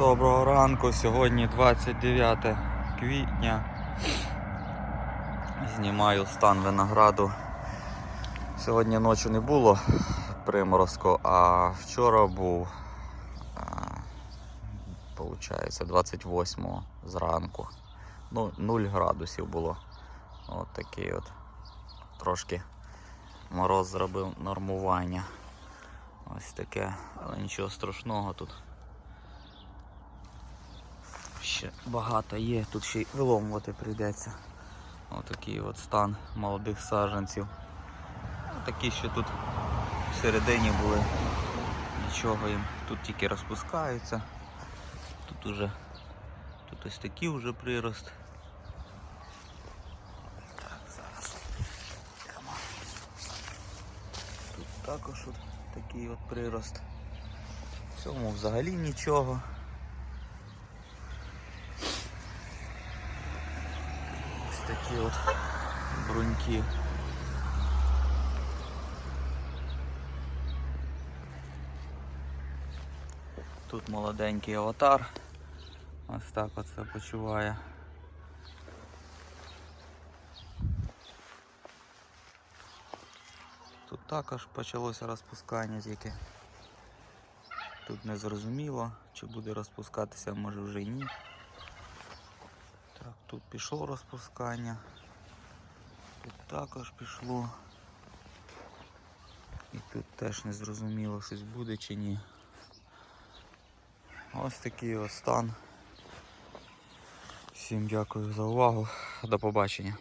Доброго ранку, сьогодні 29 квітня. Знімаю стан винограду. Сьогодні ночі не було приморозку, а вчора був, получається, 28 зранку. Ну, 0 градусів було. От такий от. Трошки мороз зробив нормування. Ось таке, але нічого страшного тут. Ще багато є, тут ще й виломувати прийдеться. Отакий от стан молодих саджанців. Такі, що тут всередині були. Нічого їм. Тут тільки розпускаються. Тут уже тут ось такий вже прирост. Тут також от такий от прирост. В цьому взагалі нічого. Такі от бруньки. Тут молоденький аватар. Ось так оце почуває. Тут також почалося розпускання тільки. Тут не зрозуміло, чи буде розпускатися, може вже й ні. Так, тут пішло розпускання. Тут також пішло. І тут теж не зрозуміло, щось буде чи ні. Ось такий ось стан. Всім дякую за увагу. До побачення.